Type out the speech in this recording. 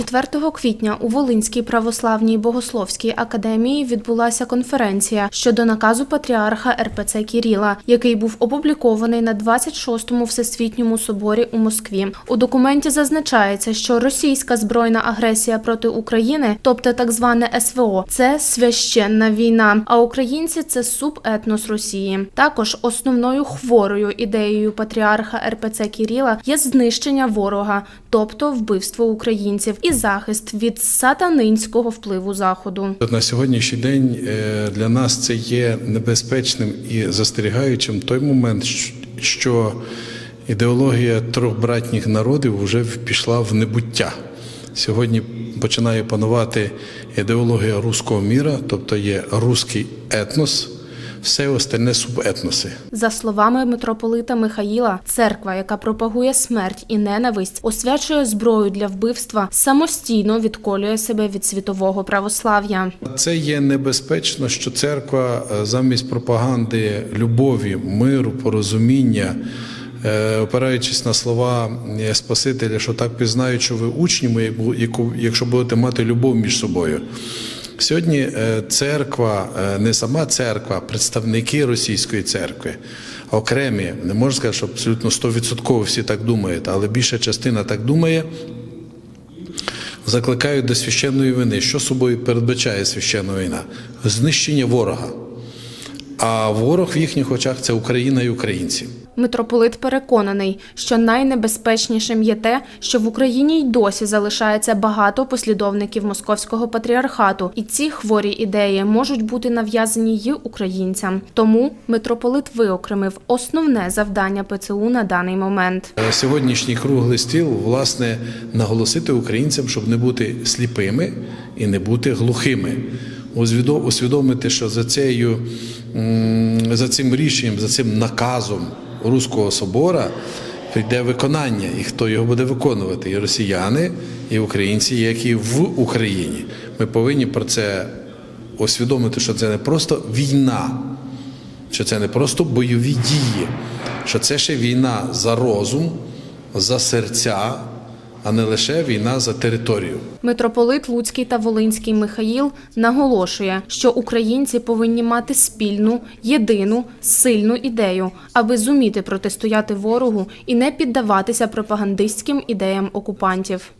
4 квітня у Волинській православній богословській академії відбулася конференція щодо наказу патріарха РПЦ Кіріла, який був опублікований на 26-му всесвітньому соборі у Москві. У документі зазначається, що російська збройна агресія проти України, тобто так зване СВО, це священна війна. А українці це субетнос Росії. Також основною хворою ідеєю патріарха РПЦ Кіріла є знищення ворога, тобто вбивство українців, і захист від сатанинського впливу заходу. На сьогоднішній день е, для нас це є небезпечним і застерігаючим той момент, що ідеологія трьох братніх народів вже пішла в небуття. Сьогодні починає панувати ідеологія руського міра, тобто є руський етнос, все остальне субетноси. За словами митрополита Михаїла, церква, яка пропагує смерть і ненависть, освячує зброю для вбивства, самостійно відколює себе від світового православ'я. Це є небезпечно, що церква е, замість пропаганди любові, миру, порозуміння, е, опираючись на слова е, Спасителя, що так пізнають, що ви учні якщо будете мати любов між собою. Сьогодні е, церква, е, не сама церква, представники російської церкви, окремі, не можна сказати, що абсолютно 100% всі так думають, але більша частина так думає, закликають до священної вини. Що собою передбачає священна війна? Знищення ворога. А ворог в їхніх очах це Україна і українці. Митрополит переконаний, що найнебезпечнішим є те, що в Україні й досі залишається багато послідовників московського патріархату, і ці хворі ідеї можуть бути нав'язані й українцям. Тому митрополит виокремив основне завдання ПЦУ на даний момент. Е, Сьогоднішній круглий стіл, власне, наголосити українцям, щоб не бути сліпими і не бути глухими. Усвідомити, що за цією, за цим рішенням, за цим наказом Руського собора прийде виконання, і хто його буде виконувати? І росіяни, і українці, які в Україні. Ми повинні про це усвідомити, що це не просто війна, що це не просто бойові дії, що це ще війна за розум, за серця, а не лише війна за територію. Митрополит Луцький та Волинський Михаїл наголошує, що українці повинні мати спільну, єдину, сильну ідею, аби зуміти протистояти ворогу і не піддаватися пропагандистським ідеям окупантів.